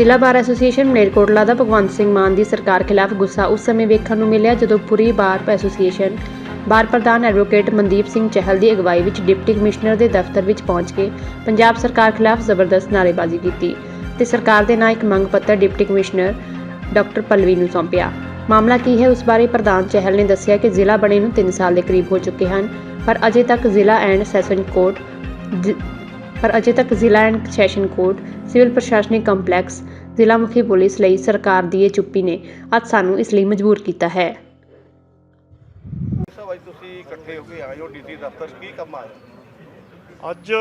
ਜ਼ਿਲ੍ਹਾ bar association Malerkotla ਦਾ ਭਗਵੰਤ ਸਿੰਘ ਮਾਨ ਦੀ ਸਰਕਾਰ ਖਿਲਾਫ ਗੁੱਸਾ ਉਸ ਸਮੇਂ ਵੇਖਣ ਨੂੰ ਮਿਲਿਆ ਜਦੋਂ ਪੂਰੀ ਬਾਰ ਐਸੋਸੀਏਸ਼ਨ ਬਾਰ ਪ੍ਰਧਾਨ ਐਡਵੋਕੇਟ ਮਨਦੀਪ ਸਿੰਘ ਚਹਿਲ ਦੀ ਅਗਵਾਈ ਵਿੱਚ ਡਿਪਟੀ ਕਮਿਸ਼ਨਰ ਦੇ ਦਫ਼ਤਰ ਵਿੱਚ ਪਹੁੰਚ ਕੇ ਪੰਜਾਬ ਸਰਕਾਰ ਖਿਲਾਫ ਜ਼ਬਰਦਸਤ ਨਾਅਰੇਬਾਜ਼ੀ ਕੀਤੀ ਤੇ ਸਰਕਾਰ ਦੇ ਨਾਂ ਇੱਕ ਮੰਗ ਪੱਤਰ ਡਿਪਟੀ ਕਮਿਸ਼ਨਰ ਡਾਕਟਰ ਪਲਵੀ ਨੂੰ ਸੌਂਪਿਆ। ਮਾਮਲਾ ਕੀ ਹੈ ਉਸ ਬਾਰੇ ਪ੍ਰਧਾਨ ਚਹਿਲ ਨੇ ਦੱਸਿਆ ਕਿ ਜ਼ਿਲ੍ਹਾ ਬਣੇ ਨੂੰ 3 ਸਾਲ ਦੇ ਕਰੀਬ ਹੋ ਚੁੱਕੇ ਹਨ, ਪਰ ਅਜੇ ਤੱਕ ਜ਼ਿਲ੍ਹਾ ਐਂਡ ਸੈਸ਼ਨ ਕੋਰਟ ਪਰ ਅਜੇ ਤੱਕ ਜ਼ਿਲ੍ਹਾ ਐਂਡ ਸੈਸ਼ਨ ਕੋਰਟ, ਸਿਵਲ ਪ੍ਰਸ਼ਾਸਨਿਕ ਕੰਪਲੈਕਸ ਜ਼ਿਲ੍ਹਾ ਮੁਖੀ ਪੁਲਿਸ ਲਈ ਸਰਕਾਰ ਦੀ ਇਹ ਚੁੱਪੀ ਨੇ ਅੱਜ ਸਾਨੂੰ ਇਸ ਲਈ ਮਜਬੂਰ ਕੀਤਾ ਹੈ। ਅੱਜ ਤੁਸੀਂ ਇਕੱਠੇ ਹੋ ਕੇ ਆਏ ਹੋ ਡੀਸੀ ਦਫ਼ਤਰ 'ਚ ਕੀ ਕੰਮ ਆਇਆ? ਅੱਜ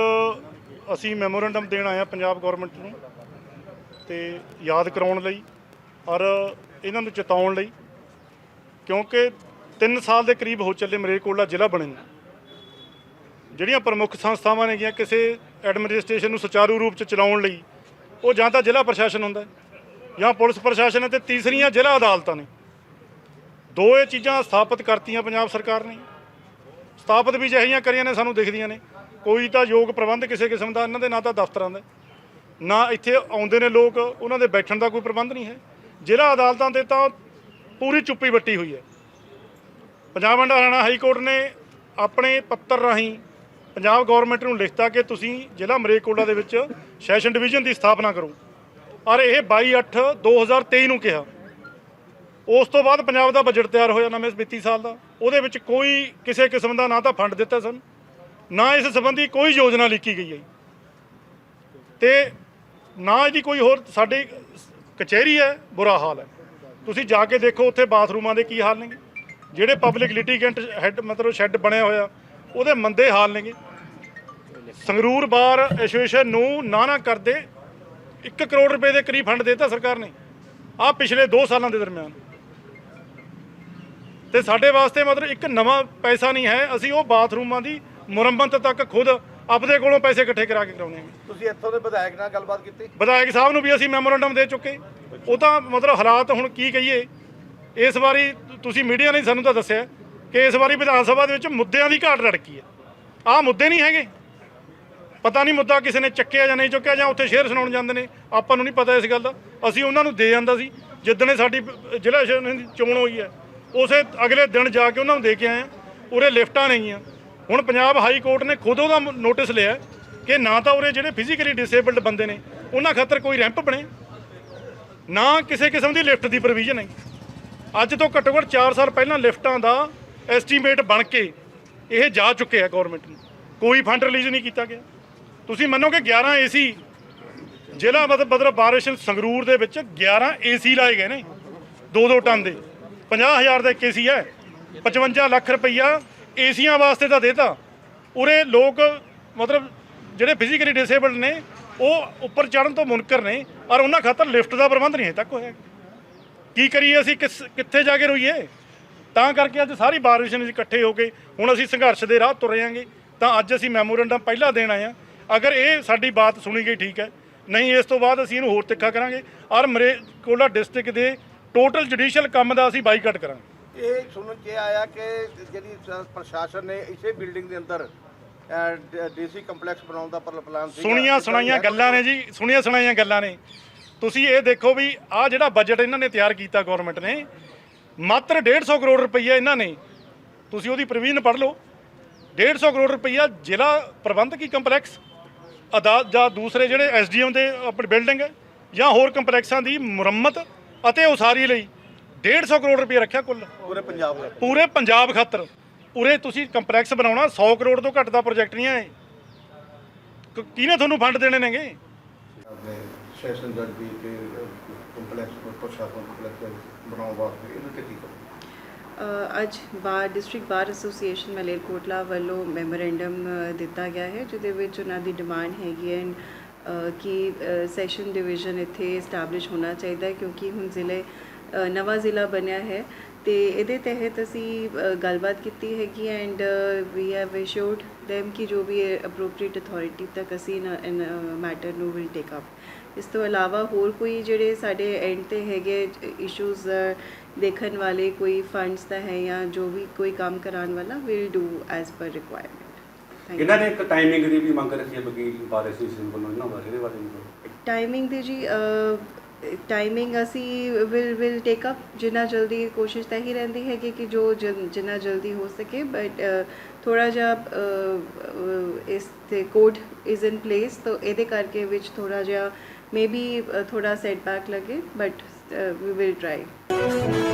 ਅਸੀਂ ਮੈਮੋਰੈਂਡਮ ਦੇਣ ਆਏ ਹਾਂ ਪੰਜਾਬ ਗਵਰਨਮੈਂਟ ਨੂੰ ਤੇ ਯਾਦ ਕਰਾਉਣ ਲਈ ਔਰ ਇਹਨਾਂ ਨੂੰ ਚੇਤਾਉਣ ਲਈ ਕਿਉਂਕਿ 3 ਸਾਲ ਦੇ ਕਰੀਬ ਹੋ ਚੱਲੇ ਮਰੇਕੋਟਲਾ ਜ਼ਿਲ੍ਹਾ ਬਣੇ ਨੂੰ। ਜਿਹੜੀਆਂ ਪ੍ਰਮੁੱਖ ਸੰਸਥਾਵਾਂ ਨੇਗੀਆਂ ਕਿਸੇ ਐਡਮਿਨਿਸਟ੍ਰੇਸ਼ਨ ਨੂੰ ਸੁਚਾਰੂ ਰੂਪ ਚ ਚਲਾਉਣ ਲਈ ਉਹ ਜਾਂ ਤਾਂ ਜ਼ਿਲ੍ਹਾ ਪ੍ਰਸ਼ਾਸਨ ਹੁੰਦਾ ਜਾਂ ਪੁਲਿਸ ਪ੍ਰਸ਼ਾਸਨ ਹੈ ਤੇ ਤੀਸਰੀਆਂ ਜ਼ਿਲ੍ਹਾ ਅਦਾਲਤਾਂ ਨੇ। ਦੋ ਇਹ ਚੀਜ਼ਾਂ ਸਥਾਪਿਤ ਕਰਤੀਆਂ ਪੰਜਾਬ ਸਰਕਾਰ ਨੇ। ਸਥਾਪਿਤ ਵੀ ਜਿਹੀਆਂ ਕਰੀਆਂ ਨੇ, ਸਾਨੂੰ ਦਿਖਦੀਆਂ ਨੇ। ਕੋਈ ਤਾਂ ਯੋਗ ਪ੍ਰਬੰਧ ਕਿਸੇ ਕਿਸਮ ਦਾ, ਇਹਨਾਂ ਦੇ ਨਾ ਤਾਂ ਦਫ਼ਤਰਾਂ ਦਾ। ਨਾ ਇੱਥੇ ਆਉਂਦੇ ਨੇ ਲੋਕ, ਉਹਨਾਂ ਦੇ ਬੈਠਣ ਦਾ ਕੋਈ ਪ੍ਰਬੰਧ ਨਹੀਂ ਹੈ। ਜ਼ਿਲ੍ਹਾ ਅਦਾਲਤਾਂ ਤੇ ਤਾਂ ਪੂਰੀ ਚੁੱਪੀ ਵੱਟੀ ਹੋਈ ਹੈ। Punjab and Haryana high court ਨੇ ਆਪਣੇ ਪੱਤਰ ਰਾਹੀਂ ਪੰਜਾਬ ਗਵਰਨਮੈਂਟ ਨੂੰ ਲਿਖਤਾ ਕਿ ਤੁਸੀਂ ਜ਼ਿਲ੍ਹਾ ਮਰੇਕੋਟਲਾ ਦੇ ਵਿੱਚ ਸੈਸ਼ਨ ਡਿਵੀਜ਼ਨ ਦੀ ਸਥਾਪਨਾ ਕਰੋ। ਔਰ ਇਹ 22/8/2023 ਨੂੰ ਕਿਹਾ। ਉਸ ਤੋਂ ਬਾਅਦ ਪੰਜਾਬ ਦਾ ਬਜਟ ਤਿਆਰ ਹੋਇਆ ਨਵੇਂ ਵਿੱਤੀ ਸਾਲ ਦਾ। ਉਹਦੇ ਵਿੱਚ ਕੋਈ ਕਿਸੇ ਕਿਸਮ ਦਾ ਨਾ ਤਾਂ ਫੰਡ ਦਿੱਤਾ ਸਨ, ਨਾ ਇਸ ਸੰਬੰਧੀ ਕੋਈ ਯੋਜਨਾ ਲਿਖੀ ਗਈ ਹੈ। ਜੀ। ਤੇ ਨਾ ਇਹਦੀ ਕੋਈ ਹੋਰ, ਸਾਡੀ ਕਚਹਿਰੀ ਹੈ, ਬੁਰਾ ਹਾਲ ਹੈ। ਤੁਸੀਂ ਜਾ ਕੇ ਦੇਖੋ ਉੱਥੇ ਬਾਥਰੂਮਾਂ ਦੇ ਕੀ ਹਾਲ ਨੇ ਜਿਹੜੇ ਪਬਲਿਕ ਲਿਟੀਗੈਂਟ ਹੈਡ ਮਤਲਬ ਸ਼ੈੱਡ ਬਣਿਆ ਹੋਇਆ ਉਹਦੇ ਮੰਦੇ ਹਾਲ ਨੇਗੇ। ਸੰਗਰੂਰ ਬਾਰ ਐਸੋਸੀਏਸ਼ਨ ਨੂੰ ਨਾ ਨਾ ਕਰਦੇ 1 ਕਰੋੜ ਰੁਪਏ ਦੇ ਕਰੀਬ ਫੰਡ ਦਿੱਤਾ ਸਰਕਾਰ ਨੇ। ਆਹ ਪਿਛਲੇ 2 ਸਾਲਾਂ ਦੇ ਦਰਮਿਆਨ। ਤੇ ਸਾਡੇ ਵਾਸਤੇ ਮਤਲਬ ਇੱਕ ਨਵਾਂ ਪੈਸਾ ਨਹੀਂ ਹੈ। ਅਸੀਂ ਉਹ ਬਾਥਰੂਮਾਂ ਦੀ ਮੁਰੰਮਤ ਤੱਕ ਖੁਦ ਆਪਦੇ ਕੋਲੋਂ ਪੈਸੇ ਇਕੱਠੇ ਕਰਾ ਕੇ ਕਰਾਉਣੇ ਆ ਤੁਸੀਂ ਇੱਥੋਂ ਦੇ ਵਿਧਾਇਕ ਨਾਲ ਗੱਲਬਾਤ ਕੀਤੀ? ਵਿਧਾਇਕ ਸਾਹਿਬ ਨੂੰ ਵੀ ਅਸੀਂ ਮੈਮੋਰੈਂਡਮ ਦੇ ਚੁੱਕੇ। ਉਹ ਤਾਂ ਮਤਲਬ ਹਾਲਾਤ ਹੁਣ ਕੀ ਕਹੀਏ। ਇਸ ਵਾਰੀ ਤੁਸੀਂ ਮੀਡੀਆ ਨੇ ਸਾਨੂੰ ਤਾਂ ਦੱਸਿਆ। ਕਿ ਇਸ ਵਾਰੀ ਵਿਧਾਨ ਸਭਾ ਦੇ ਵਿੱਚ ਮੁੱਦਿਆਂ ਦੀ ਘਾਟ ਰੜਕੀ ਹੈ। ਆਹ ਮੁੱਦੇ ਨਹੀਂ ਹੈਗੇ। ਪਤਾ ਨਹੀਂ ਮੁੱਦਾ ਕਿਸੇ ਨੇ ਚੱਕਿਆ ਜਾਂ ਨਹੀਂ ਚੱਕਿਆ ਜਾਂ ਉੱਥੇ ਸ਼ੇਅਰ ਸੁਣਾਉਣ ਜਾਂਦੇ ਨੇ। ਆਪਾਂ ਨੂੰ ਨਹੀਂ ਪਤਾ ਇਸ ਗੱਲ ਦਾ। ਅਸੀਂ ਉਹਨਾਂ ਨੂੰ ਦੇ ਜਾਂਦਾ ਸੀ। ਜਿੱਦਣੇ ਸਾਡੀ ਜ਼ਿਲ੍ਹਾ ਚੋਣ ਹੋਈ ਹੈ, ਉਸੇ ਅਗਲੇ ਦਿਨ ਜਾ ਕੇ ਉਹਨਾਂ ਨੂੰ ਦੇ ਕੇ ਆਏ ਹਾਂ। ਉਰੇ ਲਿਫਟਾਂ ਨਹੀਂ ਆ ਹੁਣ ਪੰਜਾਬ ਹਾਈ ਕੋਰਟ ਨੇ ਖੁਦ ਉਹਦਾ ਨੋਟਿਸ ਲਿਆ ਕਿ ਨਾ ਤਾਂ ਉਰੇ ਜਿਹੜੇ ਫਿਜ਼ੀਕਲੀ ਡਿਸੇਬਲਡ ਬੰਦੇ ਨੇ, ਉਹਨਾਂ ਖਾਤਰ ਕੋਈ ਰੈਂਪ ਬਣੇ। ਨਾ ਕਿਸੇ ਕਿਸਮ ਦੀ ਲਿਫਟ ਦੀ ਪ੍ਰੋਵੀਜ਼ਨ ਹੈ। ਅੱਜ ਤੋਂ ਘੱਟੋ ਘੱਟ 4 ਸਾਲ ਪਹਿਲਾਂ ਲਿਫਟਾਂ ਦਾ ਐਸਟੀਮੇਟ ਬਣ ਕੇ ਇਹ ਜਾ ਚੁੱਕੇ ਆ ਗਵਰਨਮੈਂਟ ਨੂੰ। ਕੋਈ ਫੰਡ ਰਿਲੀਜ਼ ਨਹੀਂ ਕੀਤਾ ਗਿਆ। ਤੁਸੀਂ ਮੰਨੋਗੇ 11 ਏਸੀ ਜ਼ਿਲ੍ਹਾ ਮਤਲਬ ਮਤਲਬ ਬਾਰਿਸ਼ ਸੰਗਰੂਰ ਦੇ ਵਿੱਚ 11 ਏਸੀ ਲਾਏ ਗਏ ਨੇ। 2-2 ਟਨ ਦੇ। 50000 ਦਾ ਇੱਕ ਏਸੀ ਹੈ। 55 ਲੱਖ ਰੁਪਈਆ ਏਸੀਆਂ ਵਾਸਤੇ ਤਾਂ ਦੇਤਾ। ਉਰੇ ਲੋਕ ਮਤਲਬ ਜਿਹੜੇ ਫਿਜ਼ੀਕਲੀ ਡਿਸੇਬਲਡ ਨੇ, ਉਹ ਉੱਪਰ ਚੜਨ ਤੋਂ ਮੁਨਕਰ ਨੇ, ਔਰ ਉਹਨਾਂ ਖਾਤਰ ਲਿਫਟ ਦਾ ਪ੍ਰਬੰਧ ਨਹੀਂ ਹੈ ਤੱਕ ਹੋਇਆ। ਕੀ ਕਰੀਏ ਅਸੀਂ? ਕਿਸ ਕਿੱਥੇ ਜਾ ਕੇ ਰੋਈਏ? ਤਾਂ ਕਰਕੇ ਅੱਜ ਸਾਰੀ ਬਾਰਿਸ਼ ਨੇ ਇਕੱਠੇ ਹੋ ਕੇ ਹੁਣ ਅਸੀਂ ਸੰਘਰਸ਼ ਦੇ ਰਾਹ ਤੁਰ ਆਂਗੇ। ਤਾਂ ਅੱਜ ਅਸੀਂ ਮੈਮੋਰੈਂਡਮ ਪਹਿਲਾਂ ਦੇਣ ਆਏ ਆ ਅਗਰ ਇਹ ਸਾਡੀ ਬਾਤ ਸੁਣੀ ਗਈ ਠੀਕ ਹੈ। ਨਹੀਂ ਇਸ ਤੋਂ ਬਾਅਦ ਅਸੀਂ ਇਹਨੂੰ ਹੋਰ ਤਿੱਖਾ ਕਰਾਂਗੇ। ਔਰ ਮਰੇਕੋਲਾ ਡਿਸਟ੍ਰਿਕਟ ਦੇ ਟੋਟਲ ਜੁਡੀਸ਼ੀਅਲ ਕੰਮ ਦਾ ਅਸੀਂ ਬਾਈਕਾਟ ਕਰਾਂਗੇ। ਇਹ ਸੁਣਨ 'ਚ ਆਇਆ ਕਿ ਜਿਹੜੀ ਸ- ਪ੍ਰਸ਼ਾਸਨ ਨੇ ਇਸੇ ਬਿਲਡਿੰਗ ਦੇ ਅੰਦਰ ਡੀਸੀ ਕੰਪਲੈਕਸ ਬਣਾਉਣ ਦਾ ਪਲ- ਪਲਾਨ ਸੀਗਾ। ਸੁਣੀਆਂ ਸੁਣਾਈਆਂ ਗੱਲਾਂ ਨੇ ਜੀ ਸੁਣੀਆਂ ਸੁਣਾਈਆਂ ਗੱਲਾਂ ਨੇ। ਤੁਸੀਂ ਇਹ ਦੇਖੋ ਵੀ ਆਹ ਜਿਹੜਾ ਬਜਟ ਇਹਨਾਂ ਨੇ ਤਿਆਰ ਕੀਤਾ ਗਵਰਨਮੈਂਟ ਨੇ ਮਾਤਰ 150 ਕਰੋੜ ਰੁਪਈਆ ਇਹਨਾਂ ਨੇ ਤੁਸੀਂ ਉਹਦੀ ਪ੍ਰਵੀਨ ਪੜ੍ਹ ਲਓ। 150 ਕਰੋੜ ਰੁਪਈਆ ਜ਼ਿਲ੍ਹਾ ਪ੍ਰਬੰਧਕੀ ਕੰਪਲੈਕਸ ਅਦਾਲਤ ਜਾਂ ਦੂਸਰੇ ਜਿਹੜੇ ਐਸਡੀਐਮ ਦੇ ਆਪਣੀ ਬਿਲਡਿੰਗ ਹੈ ਜਾਂ ਹੋਰ ਕੰਪਲੈਕਸਾਂ ਦੀ ਮੁਰੰਮਤ ਅਤੇ ਉਸਾਰੀ ਲਈ 150 ਕਰੋੜ ਰੁਪਈਆ ਰੱਖਿਆ ਕੁੱਲ। ਪੂਰੇ ਪੰਜਾਬ ਦੇ। ਪੂਰੇ ਪੰਜਾਬ ਖਾਤਰ। ਉਰੇ ਤੁਸੀਂ ਕੰਪਲੈਕਸ ਬਣਾਉਣਾ 100 ਕਰੋੜ ਤੋਂ ਘੱਟ ਦਾ ਪ੍ਰੋਜੈਕਟ ਨਹੀਂ ਹੈ। ਕਿਹਨੇ ਤੁਹਾਨੂੰ ਫੰਡ ਦੇਣੇ ਨੇਗੇ? ਸੈਸ਼ਨ ਜੱਜ ਦੀ ਤੇ ਕੰਪਲੈਕਸ ਪ੍ਰਸ਼ਾਸਨ ਕੰਪਲੈਕਸ ਬਣਾਉਣ ਵਾਸਤੇ ਇਹਦੇ ਤੇ ਕੀ ਕਰੋ ਅੱਜ bar district bar association Malerkotla ਵੱਲੋਂ ਮੈਮੋਰੈਂਡਮ ਦਿੱਤਾ ਗਿਆ ਹੈ, ਜਿਹਦੇ ਵਿੱਚ ਉਹਨਾਂ ਦੀ ਡਿਮਾਂਡ ਹੈਗੀ ਹੈ ਕਿ ਸੈਸ਼ਨ ਡਿਵੀਜ਼ਨ ਇੱਥੇ ਐਸਟੈਬਲਿਸ਼ ਹੋਣਾ ਚਾਹੀਦਾ ਹੈ, ਕਿਉਂਕਿ ਹੁਣ ਜ਼ਿਲ੍ਹੇ ਨਵਾਂ ਜ਼ਿਲ੍ਹਾ ਬਣਿਆ ਹੈ ਤੇ ਇਹਦੇ ਤਹਿਤ ਅਸੀਂ ਗੱਲਬਾਤ ਕੀਤੀ ਹੈਗੀ and we have issued them ਕਿ ਜੋ ਵੀ ਅਪਰੋਪਰੀਏਟ ਅਥਾਰਟੀ ਤੱਕ ਅਸੀਂ ਇਨ ਮੈਟਰ ਨੂੰ ਵਿਲ ਟੇਕ ਅਪ ਇਸ ਤੋਂ ਇਲਾਵਾ ਹੋਰ ਕੋਈ ਜਿਹੜੇ ਸਾਡੇ ਐਂਡ ਤੇ ਹੈਗੇ ਇਸ਼ੂਜ਼ ਦੇਖਣ ਵਾਲੇ ਕੋਈ ਫੰਡਸ ਦਾ ਹੈ ਜਾਂ ਜੋ ਵੀ ਕੋਈ ਕੰਮ ਕਰਾਉਣ ਵਾਲਾ will do as per requirement ਇਹਨਾਂ ਨੇ ਇੱਕ ਟਾਈਮਿੰਗ ਦੀ ਵੀ ਮੰਗ ਰੱਖੀ ਹੈ ਵਕੀਲ ਬਾਰੇ ਸੀ ਵੱਲੋਂ ਇਹਨਾਂ ਬਾਰੇ ਇਹਦੇ ਬਾਰੇ ਟਾਈਮਿੰਗ ਦੀ ਜੀ ਟਾਈਮਿੰਗ ਅਸੀਂ ਵਿਲ ਵਿਲ ਟੇਕ ਅਪ ਜਿੰਨਾ ਜਲਦੀ ਕੋਸ਼ਿਸ਼ ਤਾਂ ਹੀ ਰਹਿੰਦੀ ਹੈ ਕਿ ਜੋ ਜਿਨ- ਜਿੰਨਾ ਜਲਦੀ ਹੋ ਸਕੇ ਬਟ ਥੋੜਾ ਜਿਹਾ ਇਸ ਤੇ ਕੋਡ ਇਜ਼ ਇਨ ਪਲੇਸ ਤਾਂ ਇਹਦੇ ਕਰਕੇ ਵਿੱਚ ਥੋੜਾ ਜਿਹਾ ਮੇਬੀ ਥੋੜਾ ਸੈਟਬੈਕ ਲੱਗੇ ਬਟ ਵੀ ਵਿਲ ਟਰਾਈ